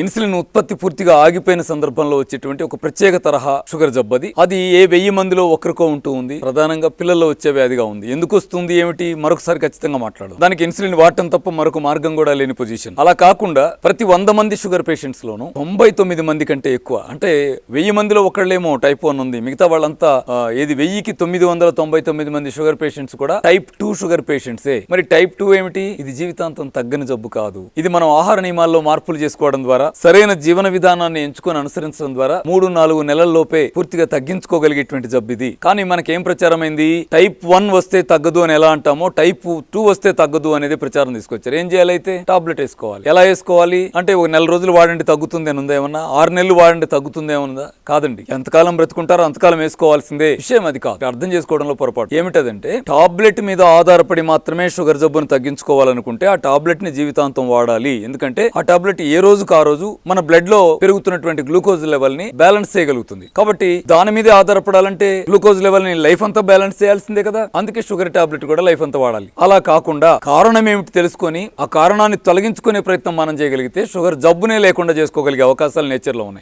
Insulin ఉత్పత్తి పూర్తిగా ఆగిపోయిన సందర్భంలో వచ్చేటువంటి ఒక ప్రత్యేక తరహా షుగర్ జబ్బది. అది ఏ వెయ్యి మందిలో ఒక్కరికో ఉంటూ ఉంది. ప్రధానంగా పిల్లల్లో వచ్చే వ్యాధిగా ఉంది. ఎందుకు వస్తుంది ఏమిటి? మరొకసారి ఖచ్చితంగా మాట్లాడు దానికి ఇన్సులిన్ వాడటం తప్ప మరొక మార్గం కూడా లేని పొజిషన్. అలా కాకుండా ప్రతి వంద మంది షుగర్ పేషెంట్స్ లోను తొంభై తొమ్మిది మంది కంటే ఎక్కువ. అంటే వెయ్యి మందిలో ఒకళ్ళేమో టైప్ వన్ ఉంది. మిగతా వాళ్ళంతా ఏది వెయ్యికి తొమ్మిది వందల తొంభై తొమ్మిది మంది షుగర్ పేషెంట్స్ కూడా టైప్ టూ షుగర్ పేషెంట్సే. మరి టైప్ టూ ఏమిటి? ఇది జీవితాంతం తగ్గని జబ్బు కాదు. ఇది మనం ఆహార నియమాల్లో మార్పులు చేసుకోవడం ద్వారా ద్వారా సరైన జీవన విధానాన్ని ఎంచుకొని అనుసరించడం ద్వారా మూడు నాలుగు నెలల్లోపే పూర్తిగా తగ్గించుకోగలిగేటువంటి జబ్బు ఇది. కానీ మనకేం ప్రచారమైంది? టైప్ వన్ వస్తే తగ్గదు అని ఎలా అంటామో టైప్ టూ వస్తే తగ్గదు అనేది ప్రచారం తీసుకొచ్చారు. ఏం చేయాలైతే టాబ్లెట్ వేసుకోవాలి. ఎలా వేసుకోవాలి? అంటే ఒక నెల రోజులు వాడండి తగ్గుతుంది అని ఉందా ఏమన్నా? ఆరు నెలలు వాడండి తగ్గుతుంది ఏమన్నా కాదండి. ఎంతకాలం బ్రతుకుంటారో అంతకాలం వేసుకోవాల్సిందే. విషయం అది కాదు. అర్థం చేసుకోవడంలో పొరపాటు. ఏమిటదంటే టాబ్లెట్ మీద ఆధారపడి మాత్రమే షుగర్ జబ్బును తగ్గించుకోవాలనుకుంటే ఆ టాబ్లెట్ని జీవితాంతం వాడాలి. ఎందుకంటే ఆ టాబ్లెట్ ఏ రోజుకు ఆ రోజు మన బ్లడ్లో పెరుగుతున్నటువంటి గ్లూకోజ్ లెవెల్ని బ్యాలెన్స్ చేయగలుగుతుంది. కాబట్టి దాని మీద ఆధారపడాలంటే గ్లూకోజ్ లెవెల్ని లైఫ్ అంతా బ్యాలెన్స్ చేయాల్సిందే కదా. అందుకే షుగర్ టాబ్లెట్ కూడా లైఫ్ అంతా వాడాలి. అలా కాకుండా కారణం ఏమిటి తెలుసుకొని ఆ కారణాన్ని తొలగించుకునే ప్రయత్నం మనం చేయగలిగితే షుగర్ జబ్బునే లేకుండా చేసుకోగలిగే అవకాశాలు నేచర్లో ఉన్నాయి.